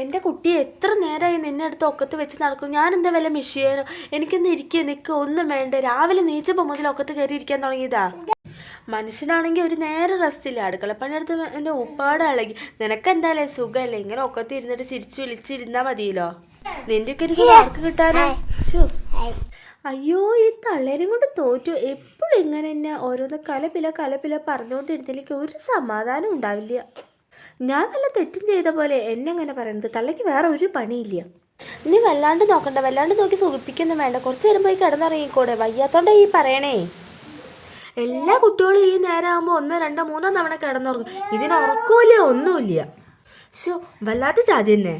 എന്റെ കുട്ടി എത്ര നേരമായി നിന്നെ അടുത്ത് ഒക്കത്ത് വെച്ച് നടക്കും? ഞാൻ എന്താ വല്ല മിഷിയാനോ എനിക്കൊന്ന് ഇരിക്കുക നിൽക്കുക ഒന്നും വേണ്ട. രാവിലെ നീച്ചപ്പോൾ മുതൽ ഒക്കത്ത് കയറി ഇരിക്കാൻ തുടങ്ങിയതാ. മനുഷ്യനാണെങ്കിൽ ഒരു നേരെ റെസ്റ്റ് ഇല്ല. അടുക്കളപ്പണിയെടുത്ത് എന്റെ ഉപ്പാടെ ഇളകി. നിനക്ക് എന്തായാലും സുഖമല്ലേ ഇങ്ങനെ ഒക്കത്ത് ഇരുന്നിട്ട് ചിരിച്ചു വിളിച്ചിരുന്നാൽ മതിയല്ലോ. നിന്റെയൊക്കെ ഒരു മാർക്ക് കിട്ടാനോ? അയ്യോ ഈ തള്ളേരും കൊണ്ട് തോറ്റു. എപ്പോഴും ഇങ്ങനെ തന്നെ ഓരോന്ന് കലപില കലപില പറഞ്ഞുകൊണ്ടിരുന്നില്ലെങ്കിൽ ഒരു സമാധാനം ഉണ്ടാവില്ല. ഞാൻ നല്ല തെറ്റും ചെയ്ത പോലെ എന്നെ അങ്ങനെ പറയുന്നത് തള്ളയ്ക്ക് വേറെ ഒരു പണിയില്ല. നീ വല്ലാണ്ട് നോക്കണ്ട. വല്ലാണ്ട് നോക്കി സുഖിപ്പിക്കൊന്നും വേണ്ട. കുറച്ച് നേരം പോയി കിടന്നിറങ്ങിക്കൂടെ. വയ്യാത്തോണ്ടേ ഈ പറയണേ. എല്ലാ കുട്ടികളും ഈ നേരം ആകുമ്പോൾ ഒന്നോ രണ്ടോ മൂന്നോ തവണ കിടന്നുറങ്ങും. ഇതിന് ഉറക്കമില്ല ഒന്നുമില്ല. ഷോ വല്ലാത്ത ചാതി തന്നെ.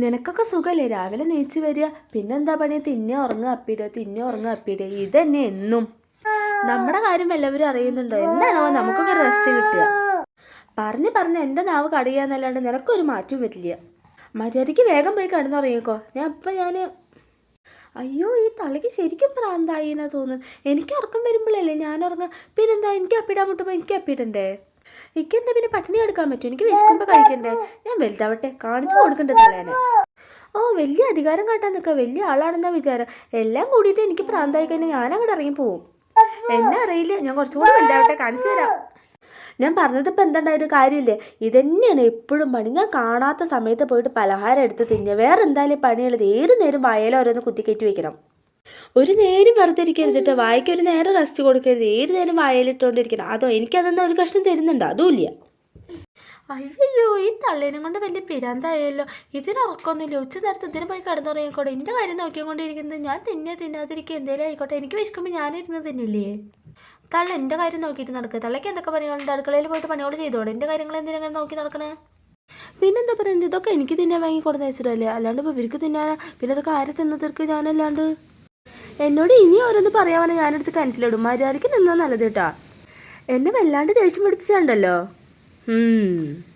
നിനക്കൊക്കെ സുഖമല്ലേ രാവിലെ നീച്ച് വരിക പിന്നെന്താ പണി? തിന്നെ ഉറങ്ങുക അപ്പിടുക തിന്നെ ഉറങ്ങുക അപ്പിടുക. ഇതന്നെ എന്നും. നമ്മുടെ കാര്യം എല്ലാവരും അറിയുന്നുണ്ടോ. എന്താണോ നമുക്കൊക്കെ റെസ്റ്റ് കിട്ടുക. പറഞ്ഞ് പറഞ്ഞ് എന്റെ നാവ് കടിയാന്നല്ലാണ്ട് നിനക്കൊരു മാറ്റവും വരില്ല. മര്യാദയ്ക്ക് വേഗം പോയി കിടന്നുറങ്ങിക്കോ ഞാൻ ഇപ്പം ഞാൻ അയ്യോ ഈ തള്ളിക്ക് ശരിക്കും പ്രാന്തായി എന്നാ തോന്നുന്നു എനിക്ക് ഉറക്കം വരുമ്പോഴല്ലേ ഞാൻ ഉറങ്ങാം പിന്നെന്താ എനിക്ക് അപ്പിടാൻ മുട്ടുമ്പോൾ എനിക്ക് അപ്പിടണ്ടേ? എനിക്കെന്താ പിന്നെ പട്ടിണി എടുക്കാൻ പറ്റും? എനിക്ക് വിശക്കുമ്പോൾ കഴിക്കണ്ടേ? ഞാൻ വലുതാവട്ടെ കാണിച്ചു കൊടുക്കണ്ടേ തലേനെ? ഓ വലിയ അധികാരം കാട്ടാൻ നിൽക്കുക. വലിയ ആളാണെന്നാ വിചാരം. എല്ലാം കൂടിയിട്ട് എനിക്ക് പ്രാന്തായി കഴിഞ്ഞാൽ ഞാൻ അങ്ങോട്ട് ഇറങ്ങി പോവും എന്നെ അറിയില്ല. ഞാൻ കുറച്ചും കൂടി വലുതാവട്ടെ കാണിച്ചു തരാം. ഞാൻ പറഞ്ഞത് ഇപ്പം എന്താണ്ടായൊരു കാര്യമില്ലേ? ഇതന്നെയാണ് എപ്പോഴും പണി. ഞാൻ കാണാത്ത സമയത്ത് പോയിട്ട് പലഹാരം എടുത്ത് തിന്നുക. വേറെ എന്തായാലും പണിയുള്ളത്? ഏത് നേരം വായല ഓരോന്ന് കുത്തിക്കയറ്റി വെക്കണം. ഒരു നേരം വെറുതെ വായിക്ക് ഒരു നേരം റെസ്റ്റ് കൊടുക്കരുത്. ഏത് നേരം വായലിട്ടുകൊണ്ടിരിക്കണം അതോ എനിക്കതൊന്നും ഒരു കഷ്ണം തരുന്നുണ്ടോ? അതുമില്ല. അയ്യോ ഈ തള്ളേനും കൊണ്ട് വലിയ പിരാന്തായല്ലോ. ഇതിന് ഉറക്കമൊന്നുമില്ല ഉച്ച നേരത്തെ ഇതിന് പോയി കിടന്നുറങ്ങിക്കോട്ടെ എന്റെ കാര്യം നോക്കിക്കൊണ്ടിരിക്കുന്നത് ഞാൻ തിന്നെ തിന്നാതിരിക്കുക എന്തേലും ആയിക്കോട്ടെ. എനിക്ക് വിശക്കുമ്പോൾ ഞാനിരുന്ന് തിന്നില്ലേ? തള്ള എന്റെ കാര്യം നോക്കിയിട്ട് നടക്കുക തള്ളയ്ക്ക് എന്തൊക്കെ പണികളുണ്ട്? അടുക്കളയിൽ പോയിട്ട് പണികൾ ചെയ്തോടെ. എന്റെ കാര്യങ്ങൾ എന്തിനാ നോക്കി നടക്കണേ? പിന്നെന്താ പറയുന്നത് ഇതൊക്കെ എനിക്ക് തിന്നാൻ വാങ്ങി കൊടുത്ത വെച്ചിട്ടല്ലേ അല്ലാണ്ട് ഇപ്പോൾ ഇവർക്ക് തിന്നാനാ? പിന്നെ ഇതൊക്കെ ആരെ തിന്നതിർക്ക് ഞാനല്ലാണ്ട്? എന്നോട് ഇനി ഓരോന്ന് പറയാമെന്ന് ഞാനെടുത്ത് കിണറ്റിലിടും മര്യാദയ്ക്ക് നിന്നാൽ നല്ലത് കേട്ടാ. എന്നെ വല്ലാണ്ട് ദേഷ്യം പിടിപ്പിച്ചുണ്ടല്ലോ. 嗯。